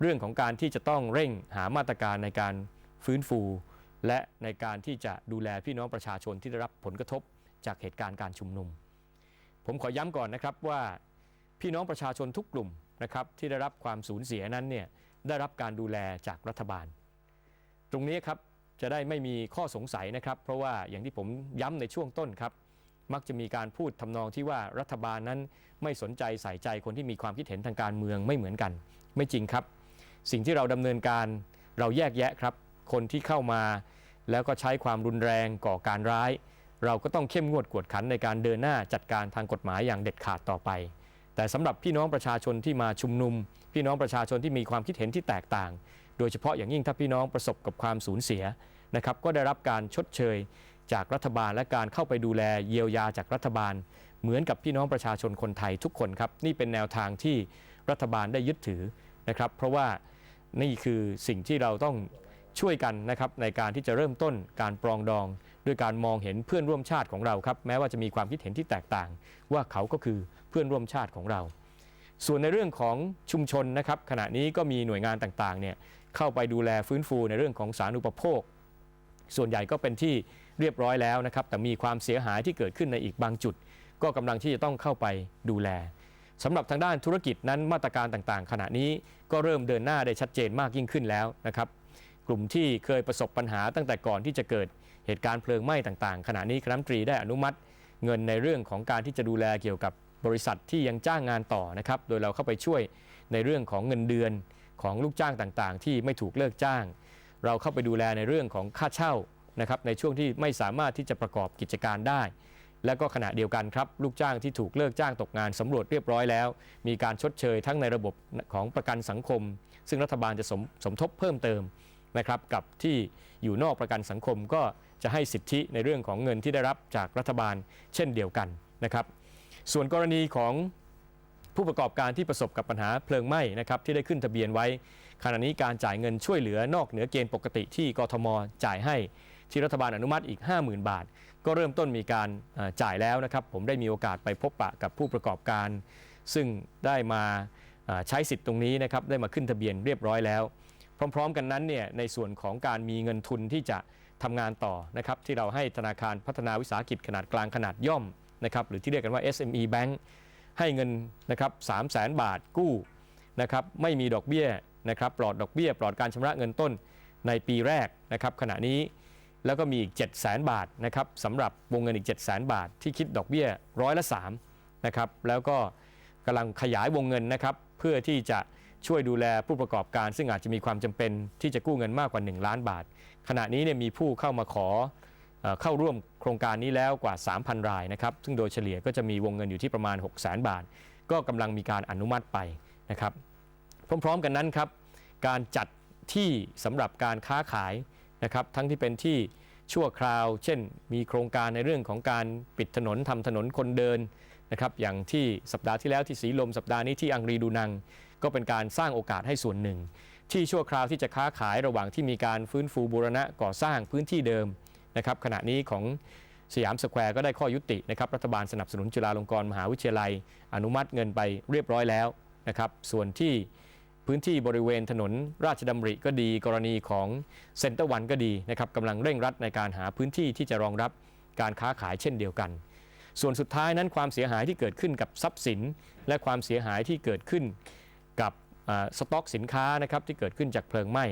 เรื่องของการที่จะต้องเร่งหามาตรการในการฟื้นฟู และในการที่จะดูแลพี่น้องประชาชนที่ได้รับผลกระทบจากเหตุการณ์การชุมนุม ผมขอย้ำก่อนนะครับว่าพี่น้องประชาชนทุกกลุ่มนะครับที่ได้รับความสูญเสียนั้นเนี่ยได้รับการดูแลจากรัฐบาล ตรงนี้ครับจะได้ไม่มีข้อสงสัยนะครับ เพราะว่าอย่างที่ผมย้ำในช่วงต้นครับ มักจะมีการพูดทำนองที่ว่ารัฐบาลนั้นไม่สนใจใส่ใจคนที่มีความคิดเห็นทางการเมืองไม่เหมือนกัน ไม่จริงครับ สิ่งที่เราดำเนินการเราแยกแยะครับ คนที่เข้ามา แล้วก็ใช้ความรุนแรงก่อการร้าย เราก็ต้องเข้มงวดกวดขันในการเดินหน้าจัดการทางกฎหมายอย่างเด็ดขาดต่อไป แต่สำหรับพี่น้องประชาชนที่มาชุมนุม พี่น้องประชาชนที่มีความคิดเห็นที่แตกต่าง โดยเฉพาะอย่างยิ่งถ้าพี่น้องประสบกับความสูญเสียนะครับก็ได้รับการชดเชยจากรัฐบาลและการเข้าไปดูแลเยียวยาจากรัฐบาล เหมือนกับพี่น้องประชาชนคนไทยทุกคนครับ นี่เป็นแนวทางที่รัฐบาลได้ยึดถือนะครับ เพราะว่า นี่คือสิ่งที่เราต้องช่วยกันนะครับในการที่จะเริ่มต้นการปรองดอง ด้วยการมองเห็นเพื่อนร่วมชาติของเราครับแม้ว่าจะมีความคิดเห็นที่แตกต่าง ว่าเขาก็คือเพื่อนร่วมชาติของเรา ส่วนในเรื่องของชุมชนนะครับขณะนี้ก็มีหน่วยงานต่างๆเนี่ยเข้าไปดูแลฟื้นฟูในเรื่องของสารณูปโภค ส่วนใหญ่ก็เป็นที่เรียบร้อยแล้วนะครับแต่มีความเสียหายที่เกิดขึ้นในอีกบางจุด ก็กำลังที่จะต้องเข้าไปดูแล สำหรับทางด้านธุรกิจนั้นมาตรการต่างๆ ขณะนี้ก็เริ่มเดินหน้าได้ชัดเจนมากยิ่งขึ้นแล้วนะครับกลุ่มที่เคยประสบปัญหาตั้งแต่ก่อนที่จะเกิดเหตุการณ์เพลิงไหม้ต่างๆ ขณะนี้คณะรัฐมนตรีได้อนุมัติ เงินในเรื่องของการที่จะดูแลเกี่ยวกับบริษัทที่ยังจ้างงานต่อนะครับโดยเราเข้าไปช่วยในเรื่องของเงินเดือนของลูกจ้างต่างๆ ที่ไม่ถูกเลิกจ้าง เราเข้าไปดูแลในเรื่องของค่าเช่านะครับในช่วงที่ไม่สามารถที่จะประกอบกิจการได้ และก็ขณะเดียวกันครับลูกจ้างที่ถูกเลิกจ้างตกงานสำรวจเรียบร้อยแล้ว มีการชดเชยทั้งในระบบของประกันสังคม ซึ่งรัฐบาลจะสมสมทบเพิ่มเติมนะครับกับที่อยู่นอกประกันสังคมก็จะให้สิทธิในเรื่องของเงินที่ได้รับจากรัฐบาลเช่นเดียวกันนะครับ ส่วนกรณีของผู้ประกอบการที่ประสบกับปัญหาเพลิงไหม้นะครับที่ได้ขึ้นทะเบียนไว้ขณะนี้การจ่ายเงินช่วยเหลือนอกเหนือเกณฑ์ปกติที่กทมจ่ายให้ ที่รัฐบาลอนุมัติอีก 50,000 บาท ก็เริ่มต้นมีการจ่ายแล้วนะครับ ผมได้มีโอกาสไปพบปะกับผู้ประกอบการ ซึ่งได้มาใช้สิทธิ์ตรงนี้นะครับได้มาขึ้นทะเบียนเรียบร้อยแล้ว พร้อม ๆ กันนั้นเนี่ยในส่วนของการมีเงินทุนที่จะทำงานต่อนะครับที่เราให้ธนาคารพัฒนาวิสาหกิจขนาดกลางขนาดย่อมนะครับหรือที่เรียกกันว่า SME Bank ให้เงินนะครับ3 0 0แสนบาทกู้นะครับไม่มีดอกเบี้ยนะครับปลอดดอกเบี้ย ปลอดการชำระเงินต้นในปีแรกนะครับขณะนี้ แล้วก็มีอีก 7 0 0แสนบาทนะครับสำหรับวงเงินอีก 7 0 0แสนบาท ที่คิดดอกเบี้ยร้อยละ3นะครับแล้วก็กำลังขยายวงเงินนะครับเพื่อที่จะช่วยดูแลผู้ประกอบการ ซึ่งอาจจะมีความจำเป็นที่จะกู้เงินมากกว่า 1 ล้านบาท ขณะนี้เนี่ยมีผู้เข้ามาขอเข้าร่วมโครงการนี้แล้วกว่า 3,000 รายนะครับซึ่งโดยเฉลี่ยก็จะมีวงเงินอยู่ที่ประมาณ 6 0 0 0 0 0บาท ก็กำลังมีการอนุมัติไปนะครับพร้อม ๆ กันนั้นครับการจัดที่สำหรับการค้าขาย นะครับทั้งที่เป็นที่ชั่วคราว เช่น มีโครงการในเรื่องของการปิดถนนทำถนนคนเดินนะครับอย่างที่สัปดาห์ที่แล้วที่สีลมสัปดาห์นี้ที่อังรีดูนัง ก็เป็นการสร้างโอกาสให้ส่วนหนึ่ง ที่ชั่วคราวที่จะค้าขายระหว่างที่มีการฟื้นฟูบูรณะก่อสร้างพื้นที่เดิมนะครับขณะนี้ของสยามสแควร์ก็ได้ข้อยุตินะครับรัฐบาลสนับสนุนจุฬาลงกรณ์มหาวิทยาลัย อนุมัติเงินไปเรียบร้อยแล้วนะครับส่วนที่ พื้นที่บริเวณถนนราชดำริก็ดี กรณีของเซ็นเตอร์วันก็ดีนะครับกำลังเร่งรัดในการหาพื้นที่ที่จะรองรับการค้าขายเช่นเดียวกัน ส่วนสุดท้ายนั้นความเสียหายที่เกิดขึ้นกับทรัพย์สิน และความเสียหายที่เกิดขึ้นกับสต็อกสินค้านะครับที่เกิดขึ้นจากเพลิงไหม้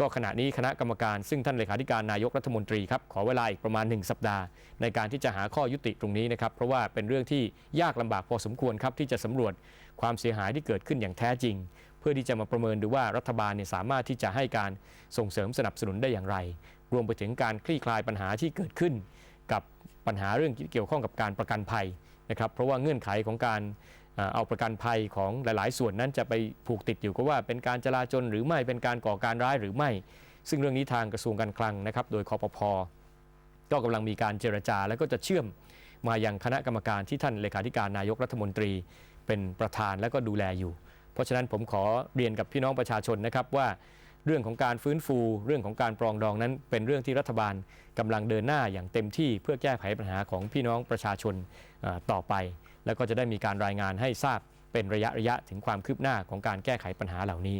ก็ขณะนี้คณะกรรมการซึ่งท่านเลขาธิการนายกรัฐมนตรีครับขอเวลาอีกประมาณ 1 สัปดาห์ ในการที่จะหาข้อยุติตรงนี้นะครับเพราะว่าเป็นเรื่องที่ยากลำบากพอสมควรครับที่จะสำรวจความเสียหายที่เกิดขึ้นอย่างแท้จริง เพื่อที่จะมาประเมินดูว่ารัฐบาลเนี่ยสามารถที่จะให้การส่งเสริมสนับสนุนได้อย่างไร รวมไปถึงการคลี่คลายปัญหาที่เกิดขึ้น กับปัญหาเรื่องเกี่ยวข้องกับการประกันภัยนะครับเพราะว่าเงื่อนไขของการ เอาประกันภัยของหลาย ๆ ส่วนนั้นจะไปผูกติดอยู่ก็ว่าเป็นการจลาจลหรือไม่เป็นการก่อการร้ายหรือไม่ ซึ่งเรื่องนี้ทางกระทรวงการคลังนะครับ โดยคอปพก็กำลังมีการเจรจา แล้วก็จะเชื่อมมายังคณะกรรมการที่ท่านเลขาธิการนายกรัฐมนตรีเป็นประธานและก็ดูแลอยู่ เพราะฉะนั้นผมขอเรียนกับพี่น้องประชาชนนะครับว่า เรื่องของการฟื้นฟู เรื่องของการปรองดองนั้น เป็นเรื่องที่รัฐบาลกำลังเดินหน้าอย่างเต็มที่เพื่อแก้ไขปัญหาของพี่น้องประชาชนต่อไป แล้วก็จะได้มีการรายงานให้ทราบเป็นระยะระยะถึงความคืบหน้าของการแก้ไขปัญหาเหล่านี้